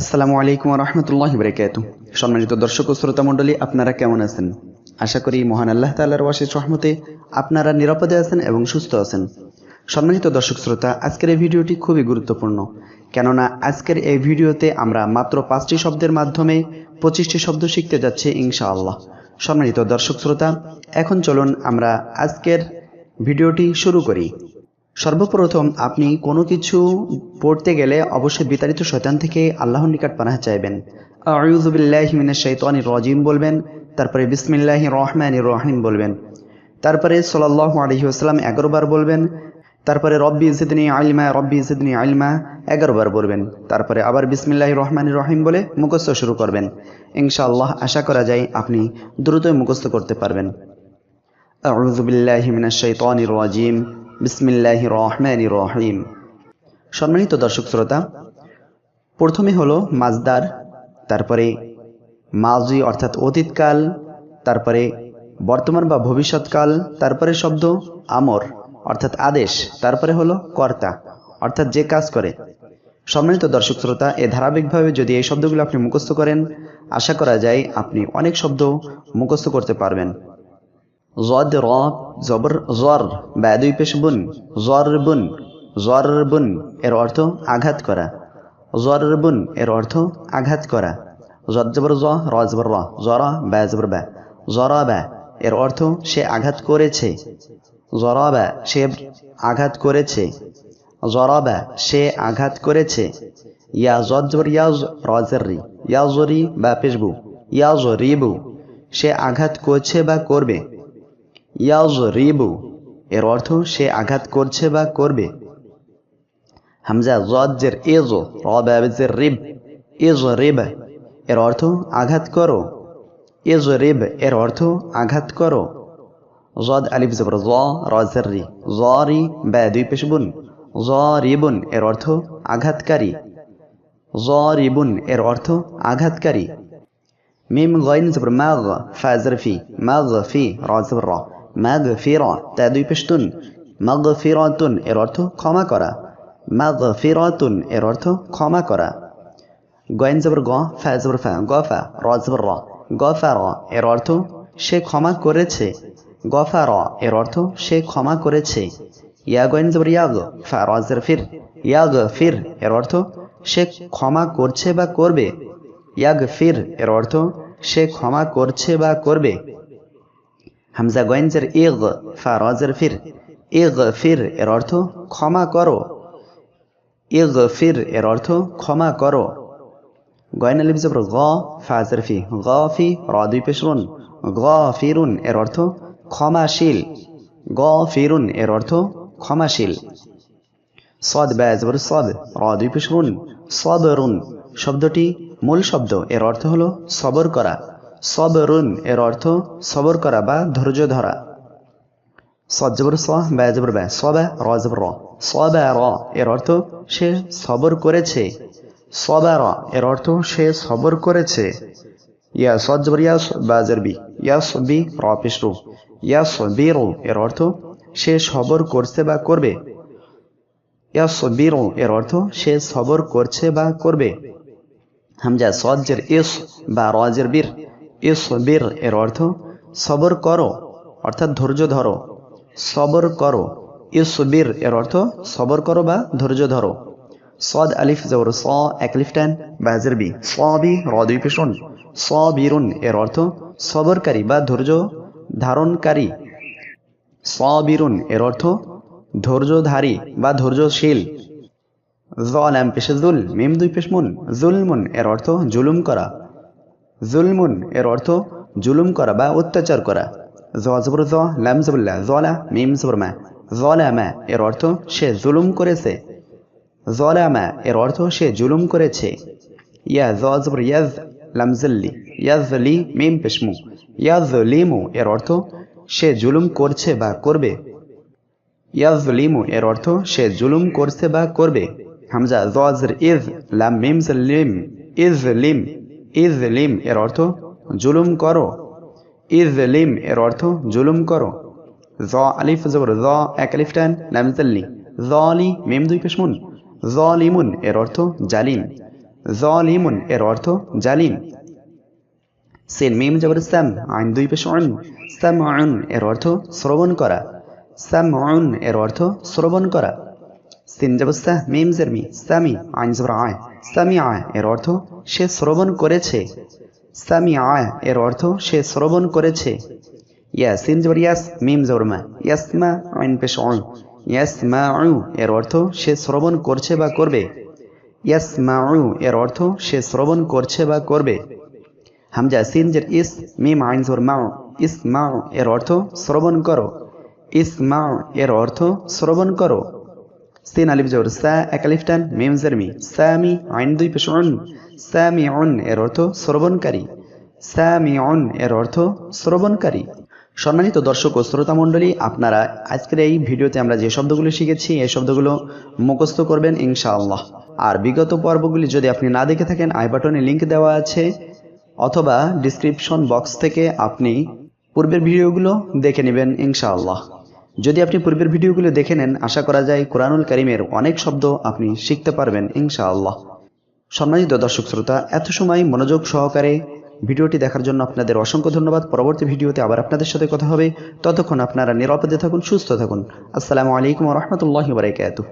আসসালামু আলাইকুম রহমতুল্লাহ বরকাত সম্মানিত দর্শক ও শ্রোতা মণ্ডলী, আপনারা কেমন আছেন? আশা করি মহান আল্লাহ তাল্লাহর ওয়াসিস রহমতে আপনারা নিরাপদে আছেন এবং সুস্থ আছেন। সম্মানিত দর্শক শ্রোতা, আজকের এই ভিডিওটি খুবই গুরুত্বপূর্ণ। কেননা আজকের এই ভিডিওতে আমরা মাত্র পাঁচটি শব্দের মাধ্যমে পঁচিশটি শব্দ শিখতে যাচ্ছি ইনশাআল্লাহ। সম্মানিত দর্শক শ্রোতা, এখন চলুন আমরা আজকের ভিডিওটি শুরু করি। সর্বপ্রথম আপনি কোনো কিছু পড়তে গেলে অবশ্যই বিতাড়িত শয়তান থেকে আল্লাহর নিকট পানাহ চাইবেন। আউযুবিল্লাহি মিনাশ শাইতানির রাজিম বলবেন, তারপরে বিসমিল্লাহি রহমান রহিম বলবেন, তারপরে সাল্লাল্লাহু আলাইহি ওয়াসাল্লাম 11 বার বলবেন, তারপরে রব্বি জিদনি আলমা রব্বি জিদনি আলমা 11 বার বলবেন, তারপরে আবার বিসমিল্লাহি রহমানির রহিম বলে মুখস্থ শুরু করবেন। ইনশাআল্লাহ আশা করা যায় আপনি দ্রুতই মুখস্থ করতে পারবেন। আউযু বিল্লাহি মিনাশ শাইতানির রাজিম। বিসমিল্লাহি রহমানি রহিম সম্মানিত দর্শক শ্রোতা, প্রথমে হলো মাজদার, তারপরে মাজি অর্থাৎ অতীতকাল, তারপরে বর্তমান বা ভবিষ্যৎকাল, তারপরে শব্দ আমর অর্থাৎ আদেশ, তারপরে হলো কর্তা অর্থাৎ যে কাজ করে। সম্মানিত দর্শক শ্রোতা, এ ধারাবাহিকভাবে যদি এই শব্দগুলো আপনি মুখস্থ করেন, আশা করা যায় আপনি অনেক শব্দ মুখস্থ করতে পারবেন। জদ র জবর জর বা দুই পেশ বুন জর বুন জর বুন এর অর্থ আঘাত করা। জর বুন এর অর্থ আঘাত করা। জদ জবর জ র জবর র জরা ব্যা জবর ব্যা জরা ব্যা এর অর্থ সে আঘাত করেছে। জরা ব্যা সে আঘাত করেছে। জরা ব্যা সে আঘাত করেছে। ইয়া জদ জবর ইয়াজ রজের রি ইয়াজরি বা পেশবু ইয়াজ রিবু সে আঘাত করছে বা করবে। ইয়াজ রিবু এর অর্থ সে আঘাত করছে বা করবে। হামজা জজ্জের এজো রবের রিব এজ রিব। এর অর্থ আঘাত করো। এজ রিব এর অর্থ আঘাত করো। জদ আলিফ জবর জ, রজের রি। জ রি দুই পেশবুন জ রিবুন এর অর্থ আঘাতকারী। জ রিবুন এর অর্থ আঘাতকারী। মিম গইন জবর মাগ ফি। মাগ ফি র জবর র। মাগ ফিরা তা দুই পেশতুন মাগ ফিরাতুন এর অর্থ ক্ষমা করা। মাগ ফিরাতুন এর অর্থ ক্ষমা করা। গয়েন জবর গ, ফা জবর ফা, গ ফা, র জবর র। গ ফা র এর অর্থ সে ক্ষমা করেছে। গ ফা র এর অর্থ সে ক্ষমা করেছে। ইয়া গয়েন জবর ইয়াগ, ফা র জবর ফির। ইয়াগ ফির এর অর্থ সে ক্ষমা করছে বা করবে। ইয়াগ ফির এর অর্থ সে ক্ষমা করছে বা করবে। হামজা গয়েঞ্জের ইগ ফা রজের ফির। ইগ ফির এর অর্থ ক্ষমা করো। ইগ ফির এর অর্থ ক্ষমা করো। গয়ন আলিফ জবর গ ফাজের ফি। গ ফি র দুই পেশরুন। গ ফিরুন এর অর্থ ক্ষমাশীল। গ ফিরুন এর অর্থ ক্ষমাশীল। সদ ব্যা জবর সদ। র দুই পেশরুন। সবরুন। শব্দটি মূল শব্দ। এর অর্থ হলো সবর করা। সবরুন এর অর্থ সবর করা বা ধৈর্য ধরা। সজ্জবর স ব্যা জবর ব্যা সবা, র জবর র। সবা, র এর অর্থ সে সবর করেছে। সবা, র এর অর্থ সে সবর করেছে। ইয়া সজ্জবর ইয়াস বাজার বি। ইয়াস বি, র পেশরু ইয়াস বিরু এর অর্থ সে সবর করছে বা করবে। ইয়াস বিরু এর অর্থ সে সবর করছে বা করবে। হামজা সজ্জের ইস বা রজের বীর। ইস বীর এর অর্থ সবর করো অর্থাৎ ধৈর্য ধরো। সবর করো ইস বীর এর অর্থ সবর করো বা ধৈর্য ধরো সদ আলিফ জবর স, এক লিফ টেন বা হাজের বি। স বি র দুই পেশন স বীরুন এর অর্থ সবরকারী বা ধৈর্য ধারণকারী স বীরুন এর অর্থ ধৈর্যধারী বা ধৈর্যশীল জলাম পেশে জুল, মিম দুই পেশমুন, জুলমুন এর অর্থ জুলুম করা জুলমুন, এর অর্থ জুলুম করা বা অত্যাচার করা। জবর জ, লাম জবুল্লাহ জলা, মিম জবর মা। জলামা এর অর্থ সে জুলুম করেছে। জলামা এর অর্থ সে জুলুম করেছে। ইয়া জবর ইয়াজ লামজল্লি ইয়াজলি মিম পেশমু। ইয়াজলিমু এর অর্থ সে জুলুম করছে বা করবে। ইয়াজলিমু এর অর্থ সে জুলুম করছে বা করবে। হামজা জজর ইজ, লাম, মিম লিম ইজ লিম ইজ লিম এর অর্থ জুলুম করো। ইজ লিম এর অর্থ জুলুম করো। জ আলিফ জবর জ এক আলিফ টান লাম জাল্লি জ আলি মিম দুই পেশমুন জ লিমুন এর অর্থ জালিম। জলিমুন এর অর্থ জালিম। সিন মিম জবর সাম আইন দুই পেশ অন অন এর অর্থ শ্রবণ করা। অন এর অর্থ শ্রবণ করা। সিন জবর মিম জেরমি আয়। আয়, এর অর্থ সে শ্রবণ করেছে। আয়, এর অর্থ সে শ্রবণ করেছে। সিন মিম মা আইন পেশ এর অর্থ সে শ্রবণ করছে বা করবে। এর অর্থ সে শ্রবণ করছে বা করবে। হামজা সিনজের ইস, মিম আইন জোর মাও ইসমাউ এর অর্থ শ্রবণ করো। ইসমাউ এর অর্থ শ্রবণ করো। সিন আলিফ জোর সা একালিফটান মিম জেরমি সামি আইন দুই পেশ অন সামি অন এর অর্থ শ্রবণকারী সামি অন এর অর্থ শ্রবণকারী সম্মানিত দর্শক ও শ্রোতা মণ্ডলী, আপনারা আজকের এই ভিডিওতে আমরা যে শব্দগুলো শিখেছি, এই শব্দগুলো মুখস্থ করবেন ইনশাআল্লাহ। আর বিগত পর্বগুলি যদি আপনি না দেখে থাকেন, আই বাটনে লিংক দেওয়া আছে, অথবা ডিসক্রিপশন বক্স থেকে আপনি পূর্বের ভিডিওগুলো দেখে নেবেন ইনশাআল্লাহ। যদি আপনি পূর্বের ভিডিওগুলো দেখে নেন, আশা করা যায় কোরআনুল করিমের অনেক শব্দ আপনি শিখতে পারবেন, ইনশাআল্লাহ। সম্মানিত দর্শক শ্রোতা, এত সময় মনোযোগ সহকারে ভিডিওটি দেখার জন্য আপনাদের অসংখ্য ধন্যবাদ। পরবর্তী ভিডিওতে আবার আপনাদের সাথে কথা হবে। ততক্ষণ আপনারা নিরাপদে থাকুন, সুস্থ থাকুন। আসসালামু আলাইকুম রহমতুল্লাহ বারকাতুহ।